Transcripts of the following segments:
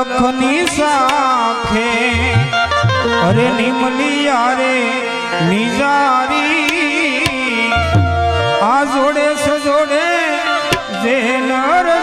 લખની સાખે અરે નિમલિયા રે નિજારી. આ જોડે સજોડે જે નર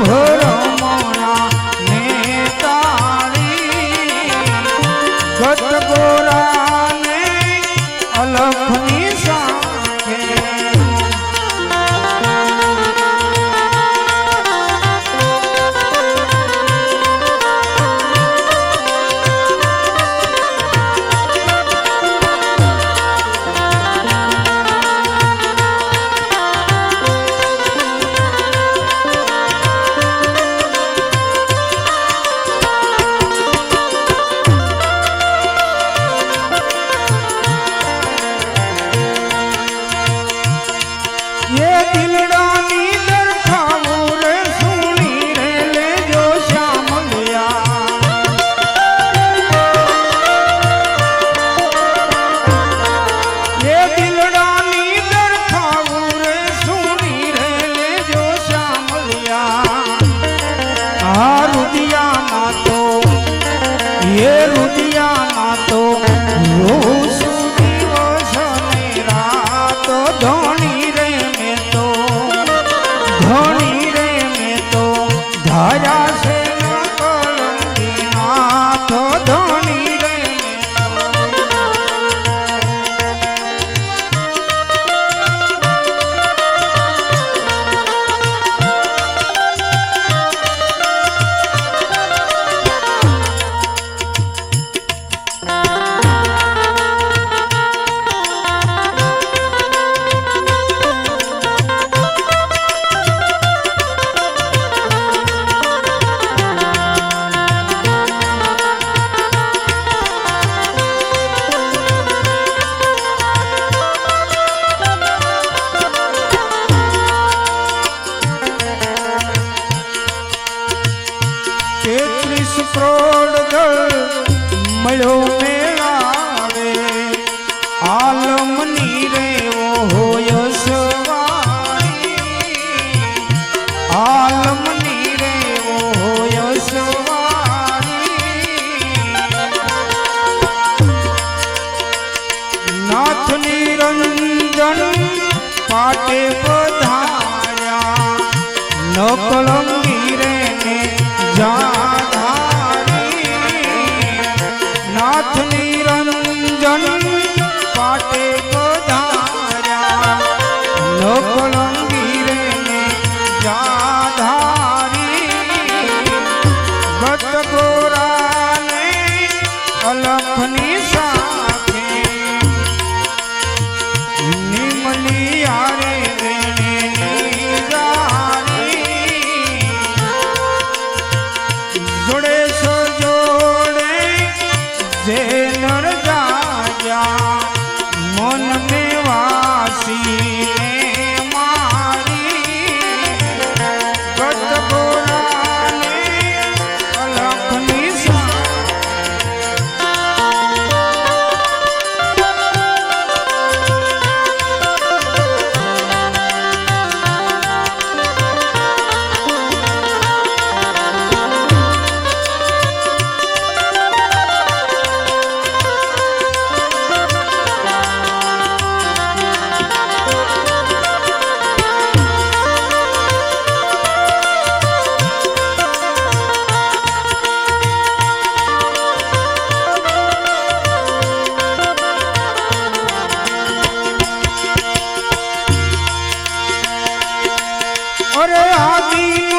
ભરો હે રૂદિયા કાળ મુનિ રેવો હોય Bye.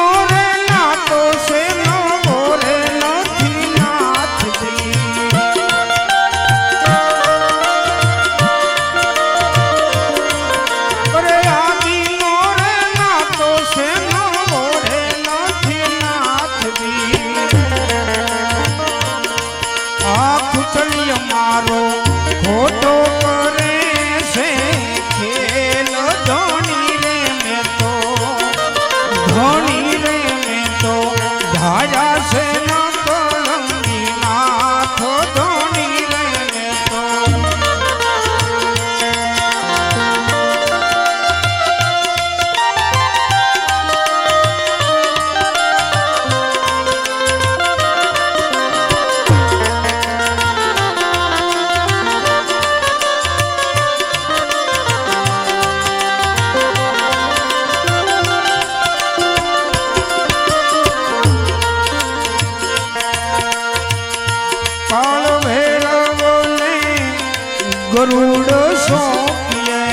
ગરુડ સોંપીએ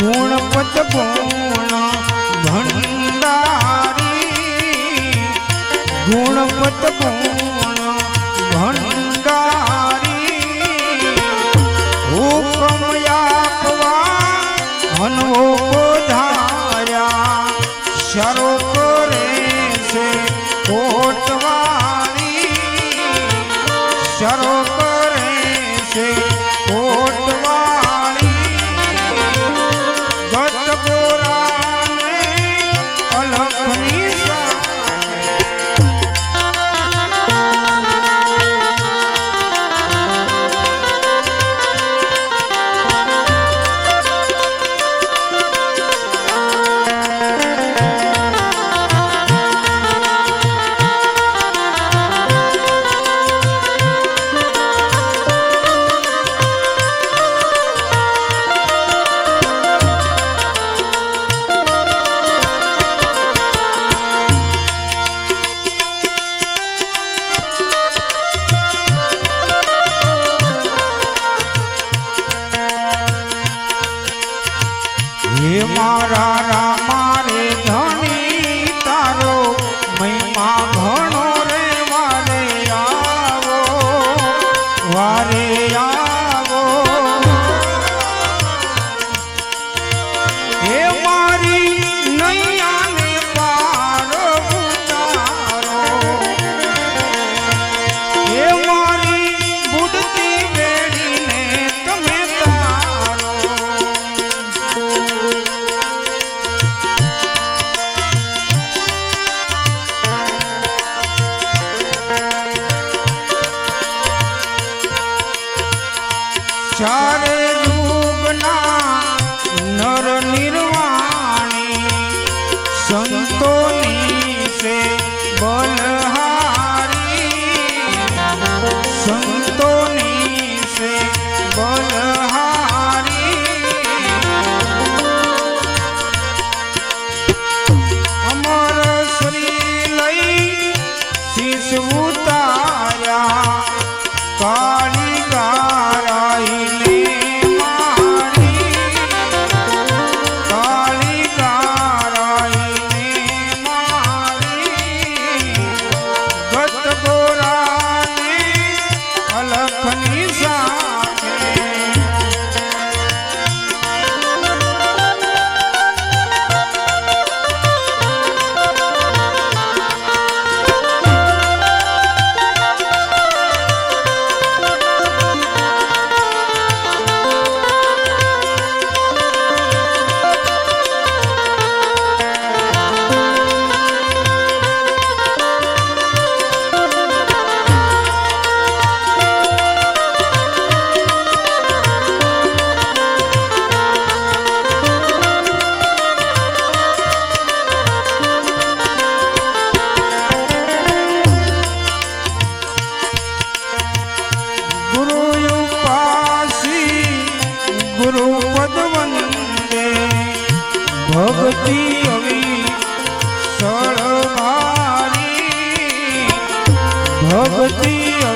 ગુણપત ગુણ ભંડારી. ગુણપત ગુણ ঘরে ભક્તિ અવી સળ